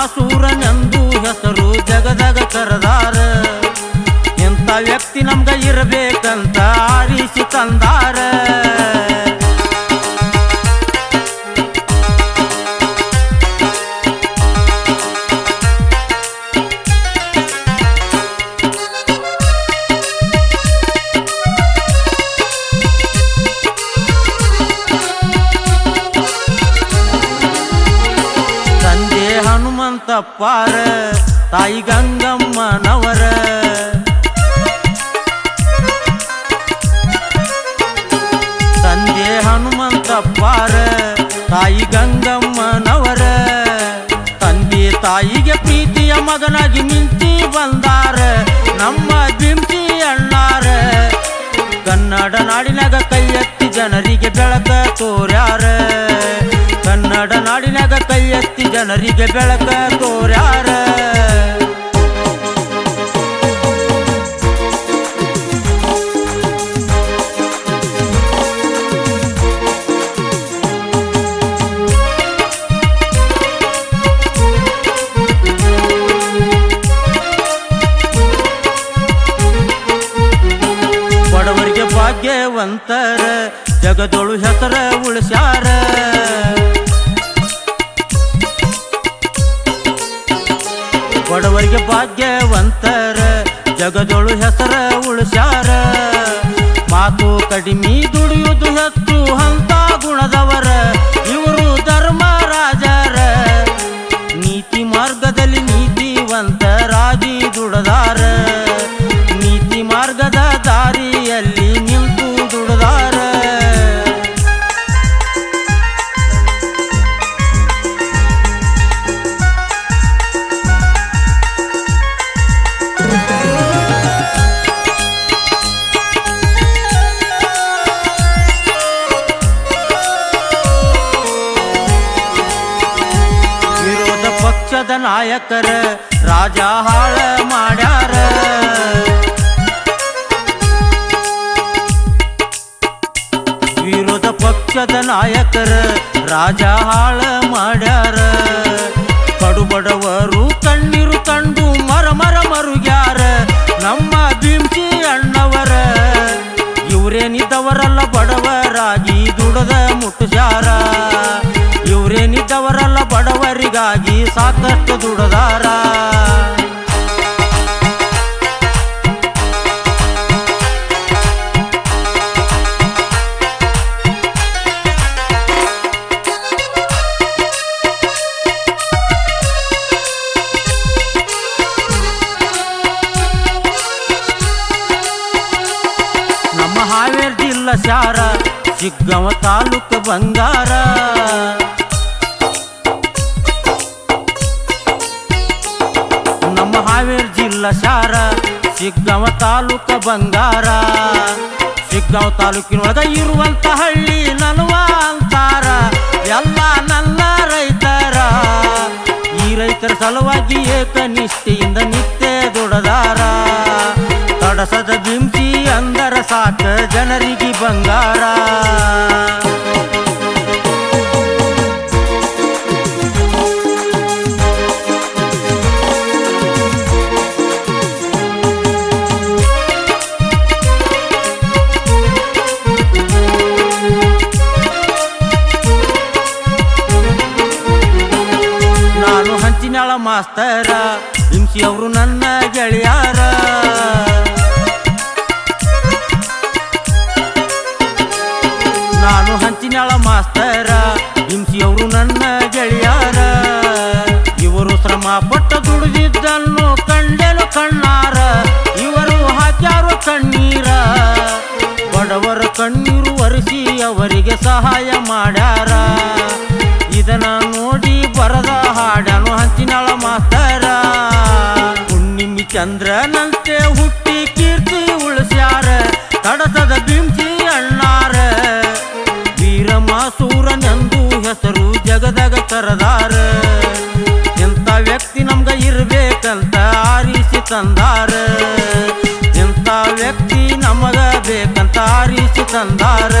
ವೀರಮಾಸೂರನೆಂದು ಹೆಸರು ಜಗದಗ ಕರೆದಾರ. ಎಂತ ವ್ಯಕ್ತಿ ನಮ್ಗ ಇರಬೇಕಂತ ಆರಿಸಿ ತಂದಾರ. ಹನುಮಂತಪ್ಪಾರ ತಾಯಿ ಗಂಗಮ್ಮನವರ ತಂದೆ ಹನುಮಂತಪ್ಪಾರ ತಾಯಿ ಗಂಗಮ್ಮನವರ ತಂದೆ ತಾಯಿಗೆ ಪ್ರೀತಿಯ ಮಗನಾಗಿ ಮಿಂಚಿ ಬಂದಾರ ನಮ್ಮ ಬಿಂಚಿ ಅಣ್ಣಾರ ಕನ್ನಡ ನಾಡಿನಾಗ ಕೈ ಎತ್ತಿ ಜನರಿಗೆ ಬೆಳಕ ತೋರ್ಯಾರ ಜನರಿಗೆ ಬೆಳಕ ತೋರ್ಯಾರ. ಭಾಗ್ಯವಂತರ ಜಗದೊಳು ಹೆಸರ ಉಳಿಸ್ಯಾರ. ಬಡವರಿಗೆ ಭಾಗ್ಯವಂತರ ಜಗದೊಳು ಹೆಸರ ಉಳಿಸ್ಯಾರ. ಮಾತು ಕಡಿಮೆ ದುಡಿಯುವುದು ಹೆಚ್ಚು ಹಂತ. ಪಕ್ಷದ ನಾಯಕರ ರಾಜ ಹಾಳ ಮಾಡ್ಯಾರ. ವಿರೋಧ ಪಕ್ಷದ ನಾಯಕರ ರಾಜ ಹಾಳ ಮಾಡ್ಯಾರ. ಕಡುಬಡವರು ಕಣ್ಣೀರು ಕಂಡು ಮರ ಮರ ಮರುಗ್ಯಾರ. ನಮ್ಮ ಬಿಂಚಿ ಅಣ್ಣವರ ಇವರೇನಿದ್ದವರಲ್ಲ ಬಡವರಾಗಿ ದುಡದ ಮುಟ್ಟುಜಾರ ಇವರೇನಿದ್ದವರಲ್ಲ ಬಡವರಿಗಾಗಿ ಸಾಕಷ್ಟು ದುಡದಾರ. ನಮ್ಮ ಹಾವೇರಿ ಜಿಲ್ಲಾ ಶಾರ ಸಿಗ್ಗವ ತಾಲೂಕು ಬಂಗಾರ. ಹಾವೇರಿ ಜಿಲ್ಲಾ ಶಾರ ಸಿಗ್ಗಾವ ತಾಲೂಕ ಬಂಗಾರ. ಸಿಗ್ಗಾಂವ ತಾಲೂಕಿನೊಳಗ ಇರುವಂತ ಹಳ್ಳಿ ನಲ್ವ ಅಂತಾರ. ಎಲ್ಲ ನನ್ನ ರೈತರ, ಈ ರೈತರ ಸಲುವಾಗಿ ಏಕನಿಷ್ಠೆಯಿಂದ ನಿತ್ಯ ದೊಡದಾರ. ತಡಸದ ಬಿಂಸಿ ಅಂದರ ಸಾಕ ಜನರಿಗೆ ಬಂಗಾರ. ಮಾಸ್ತರ ಹಿಂಸಿ ನನ್ನ ಗೆಳೆಯಾರ. ನಾನು ಹಂಚಿನಾಳ ಮಾಸ್ತರ ಹಿಂಸಿ ನನ್ನ ಗೆಳೆಯಾರ. ಇವರು ಶ್ರಮ ಪಟ್ಟ ದುಡಿದಿದ್ದನ್ನು ಕಂಡೆನು ಕಣ್ಣಾರ. ಇವರು ಹಾಕ್ಯಾರು ಕಣ್ಣೀರ. ಬಡವರ ಕಣ್ಣೀರು ಒರೆಸಿ ಅವರಿಗೆ ಸಹಾಯ ಮಾಡ್ಯಾರ. ಚಂದ್ರನಂತೆ ಹುಟ್ಟಿ ಕೀರ್ತಿ ಉಳಿಸ್ಯಾರ, ತಡಸದ ಬಿಂಸಿ ಅಣ್ಣಾರ. ವೀರಮಾಸೂರನೆಂದು ಹೆಸರು ಜಗದಗ ಕರದಾರ. ಎಂಥ ವ್ಯಕ್ತಿ ನಮ್ಗ ಇರ್ಬೇಕಂತ ಆರಿಸಿ ತಂದಾರ. ಎಂಥ ವ್ಯಕ್ತಿ ನಮಗ ಬೇಕಂತ ಆರಿಸಿ ತಂದಾರ.